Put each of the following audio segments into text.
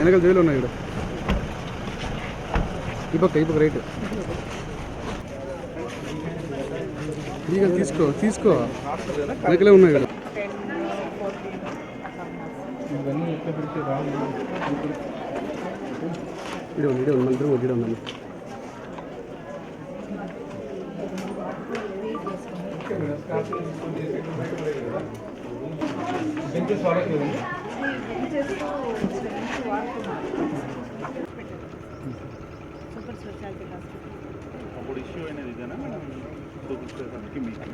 వెనకాల జైలు ఉన్నాయి ఇక్కడ ఈ పక్క ఈ పక్క రైట్. ఇక తీసుకో తీసుకో. వెనకలే ఉన్నాయి ఇక్కడ ఇడే ఉంది ఇడే ఉంది మన ఇద్దరం ఇడే ఉన్నాము సూపర్ స్పెషాలిటీ హాస్పిటల్ అప్పుడు ఇష్యూ అయినది ఇదేనా చూపించేదానికి మీకు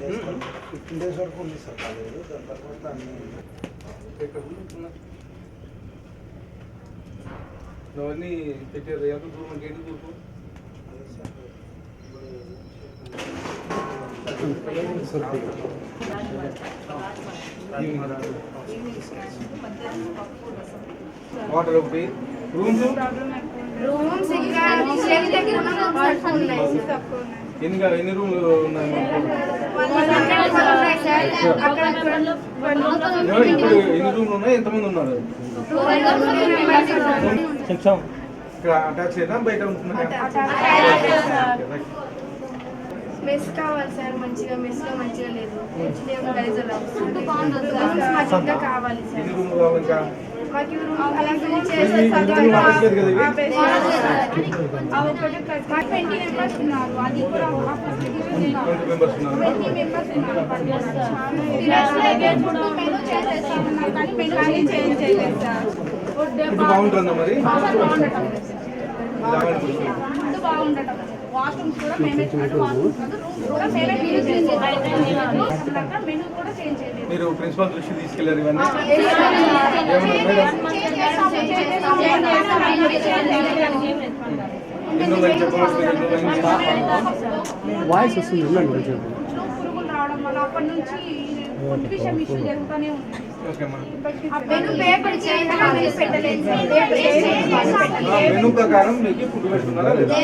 గేమ్స్ గేమ్స్ ఫిఫ్టీన్ డేస్ వరకు ఉంది సార్ కాలేజీలో దాని తర్వాత అన్ని అవన్నీ పెట్టారు ఎంత దూరం దూరం వాటర్ ఒకటి రూమ్స్ రూమ్స్ ఇంకా దగ్గర ఉన్న రూమ్స్ తక్కువ ఉన్నాయి. ఎన్ని ఎన్ని రూమ్లు ఉన్నాయి ఇప్పుడు ఎన్ని రూమ్లు ఉన్నాయి? ఎంతమంది ఉన్నారు? ఇక్కడ అటాచ్ అయినా బయట ఉంటున్నారా మెస్ కావాలి సార్ మంచిగా మెస్లో మంచిగా లేదు. హెచ్డిఎం గైజర్ రూమ్స్ మంచిగా కావాలి సార్ మాకు అలాంటివి? ట్వంటీ మెంబర్స్ ఉన్నారు అది కూడా ఆ facilities కావాలి. ట్వంటీ మెంబర్స్ ఉన్నారు ట్వంటీ మెంబర్స్ ఉన్నారు మెనూ చేసేస్తామన్నారు కానీ మెనూ చేంజ్ చేయలేదు సార్ ఫుడ్ బాగుంటుందా మరి ఫుడ్ బాగుండటం వాష్రూమ్స్ కూడా మేమే అటు వాష్రూమ్స్ కాదు రూమ్స్ కూడా మేమే క్లీన్ చేసేది మెనూ కూడా చేంజ్ చేయలేదు మీరు ప్రిన్సిపల్ దృష్టి తీసుకెళ్ళారు ఇవన్నీ వాయిస్ వస్తుంది ఉండండి కొంచెం రావడం వల్ల అప్పటి నుంచి ఫుడ్ విషయం ఇష్యూ జరుగుతూనే ఉంది ఓకే అమ్మా మెనూ పేపర్ చేయాలి మెనూ పెట్టలేదు సార్. మెనూ ప్రకారం మీకు ఫుడ్ పెడుతున్నారా లేదా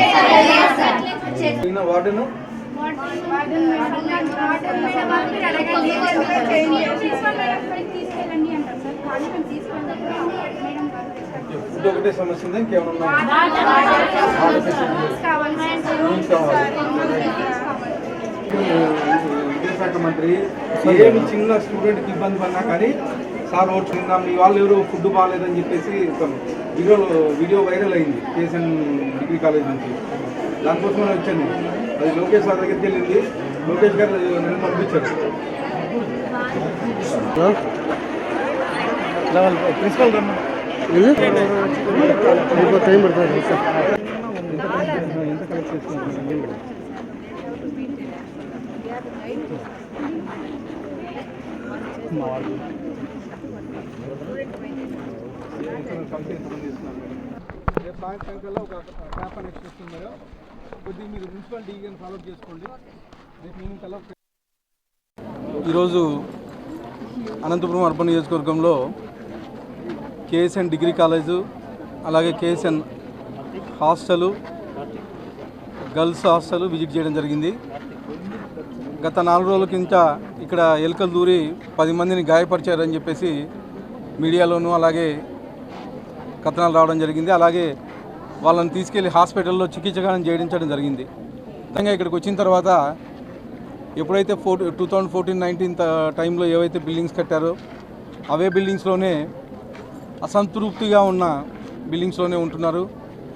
ఈయన వార్డెన్ మేడం మేడం అడగండి తీసుకెళ్ళండి ఫుడ్ ఒకటే సమస్య ఉందా? ఇంకేమైనా ఉన్నాయా? రూమ్స్ కావాలి సార్. రూమ్స్ కావాలి విద్యాశాఖ మంత్రి ఏమి చిన్న స్టూడెంట్కి ఇబ్బంది పడినా కానీ సార్ ఓటు నిన్న మీ వాళ్ళు ఎవరు ఫుడ్ బాగాలేదని చెప్పేసి ఒక వీడియో వీడియో వైరల్ అయింది కేసన్ డిగ్రీ కాలేజ్ నుంచి. దానికోసం వచ్చాను అది లోకేష్ సార్ దగ్గరికి వెళ్ళింది. లోకేష్ గారు నన్ను పంపించారు. ప్రిన్సిపల్ రమ్మా ఇంకో టైం పడుతుంది సార్ ఎంత కలెక్ట్ చేస్తున్నారు రేపు సాయంత్రం కల్లా ఒక క్యాప్ వస్తుంది మేడం కొద్దిగా మీరు మున్సిపల్ డీగన్ ఫాలో చేసుకోండి. రేపు ఈవినింగ్ కల్లా ఈరోజు అనంతపురం అర్బన్ నియోజకవర్గంలో కేఎస్ఎన్ డిగ్రీ కాలేజు అలాగే KSN hostel girls hostel visit చేయడం జరిగింది. గత నాలుగు రోజుల కింద ఇక్కడ ఎలుకలు దూరి పది మందిని గాయపరిచారని చెప్పేసి మీడియాలోనూ అలాగే కథనాలు రావడం జరిగింది. అలాగే వాళ్ళని తీసుకెళ్ళి హాస్పిటల్లో చికిత్సగా చేయించడం జరిగింది. ముఖ్యంగా ఇక్కడికి వచ్చిన తర్వాత ఎప్పుడైతే four two thousand fourteen nineteen టైంలో ఏవైతే బిల్డింగ్స్ కట్టారో అవే బిల్డింగ్స్లోనే అసంతృప్తిగా ఉన్న బిల్డింగ్స్లోనే ఉంటున్నారు.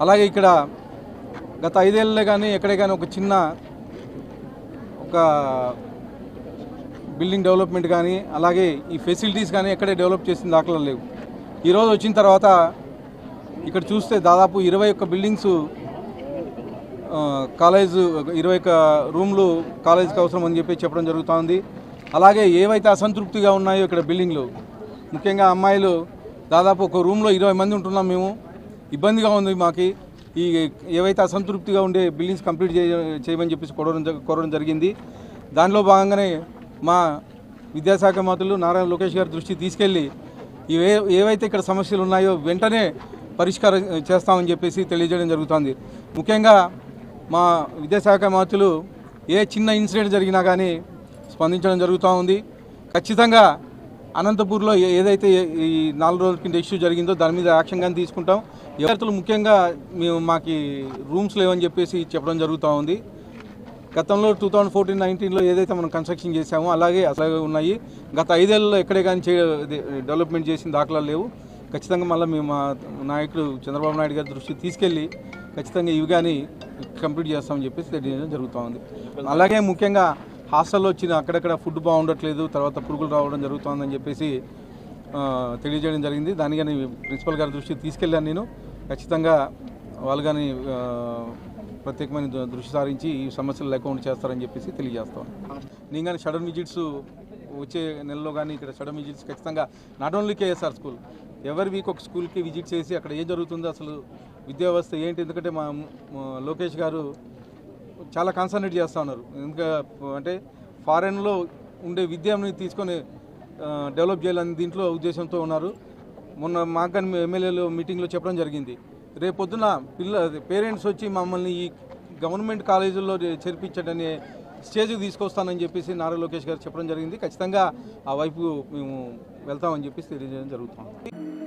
అలాగే ఇక్కడ గత ఐదేళ్ళలో కానీ ఎక్కడే కానీ ఒక చిన్న ఒక బిల్డింగ్ డెవలప్మెంట్ కానీ అలాగే ఈ ఫెసిలిటీస్ కానీ ఎక్కడే డెవలప్ చేసిన దాఖలు లేవు. ఈరోజు వచ్చిన తర్వాత ఇక్కడ చూస్తే దాదాపు ఇరవై ఒక్క బిల్డింగ్స్ ఆ, కాలేజ్ ఇరవై ఒక్క రూమ్లు కాలేజ్కి అవసరం అని చెప్పి చెప్పడం జరుగుతోంది. అలాగే ఏవైతే అసంతృప్తిగా ఉన్నాయో ఇక్కడ బిల్డింగ్లు ముఖ్యంగా అమ్మాయిలు దాదాపు ఒక రూమ్లో ఇరవై మంది ఉంటున్నాం మేము. ఇబ్బందిగా ఉంది మాకు. ఈ ఏవైతే అసంతృప్తిగా ఉండే బిల్డింగ్స్ కంప్లీట్ చేయ చేయమని చెప్పేసి కోరడం జ- కోరడం జరిగింది. దానిలో భాగంగానే మా విద్యాశాఖ మంత్రులు నారాయణ లోకేష్ గారి దృష్టి తీసుకెళ్ళి ఇవే ఏవైతే ఇక్కడ సమస్యలు ఉన్నాయో వెంటనే పరిష్కారం చేస్తామని చెప్పేసి తెలియజేయడం జరుగుతుంది. ముఖ్యంగా మా విద్యాశాఖ మంత్రులు ఏ చిన్న ఇన్సిడెంట్ జరిగినా కానీ స్పందించడం జరుగుతూ ఉంది ఖచ్చితంగా అనంతపూర్లో ఏ- ఏదైతే ఈ నాలుగు రోజుల కింద ఇష్యూ జరిగిందో దాని మీద యాక్షన్ కానీ తీసుకుంటాం. విద్యార్థులు ముఖ్యంగా మేము మాకు రూమ్స్ లేవని చెప్పేసి చెప్పడం జరుగుతూ ఉంది. గతంలో టూ థౌజండ్ ఫోర్టీన్ నైన్టీన్లో ఏదైతే మనం కన్స్ట్రక్షన్ చేసామో అలాగే అలాగే ఉన్నాయి. గత ఐదేళ్ళలో ఎక్కడే కానీ చే డెవలప్మెంట్ చేసిన దాఖలాలు లేవు. ఖచ్చితంగా మళ్ళీ మేము మా నాయకుడు చంద్రబాబు నాయుడు గారి దృష్టికి తీసుకెళ్ళి ఖచ్చితంగా ఇవి కానీ కంప్లీట్ చేస్తామని చెప్పేసి జరుగుతూ ఉంది. అలాగే ముఖ్యంగా హాస్టల్లో వచ్చిన అక్కడక్కడ ఫుడ్ బాగుండట్లేదు తర్వాత పురుగులు రావడం జరుగుతుందని చెప్పేసి తెలియజేయడం జరిగింది. దాని కానీ ప్రిన్సిపల్ గారి దృష్టికి తీసుకెళ్ళాను నేను. ఖచ్చితంగా వాళ్ళు కానీ ప్రత్యేకమైన దృష్టి సారించి ఈ సమస్యలు లేకుండా చేస్తారని చెప్పేసి తెలియజేస్తాం నేను కానీ షడన్ విజిట్స్ వచ్చే నెలలో కానీ ఇక్కడ షడన్ విజిట్స్ ఖచ్చితంగా నాట్ ఓన్లీ కేఎస్ఆర్ స్కూల్ ఎవరి వీక్ ఒక స్కూల్కి విజిట్ చేసి అక్కడ ఏం జరుగుతుందో అసలు విద్యా వ్యవస్థ ఏంటి? ఎందుకంటే మా లోకేష్ గారు చాలా కాన్సన్ట్రేట్ చేస్తూ ఉన్నారు. ఇంకా అంటే ఫారెన్లో ఉండే విద్యని తీసుకొని డెవలప్ చేయాలని దీంట్లో ఉద్దేశంతో ఉన్నారు. మొన్న మాకు కానీ ఎమ్మెల్యేలు మీటింగ్లో చెప్పడం జరిగింది. రేపొద్దున పిల్ల పేరెంట్స్ వచ్చి మమ్మల్ని ఈ గవర్నమెంట్ కాలేజీల్లో చేర్పించడని స్టేజ్కి తీసుకొస్తానని చెప్పేసి నారా లోకేష్ గారు చెప్పడం జరిగింది. ఖచ్చితంగా ఆ వైపు మేము వెళ్తామని చెప్పేసి తెలియజేయడం జరుగుతుంది.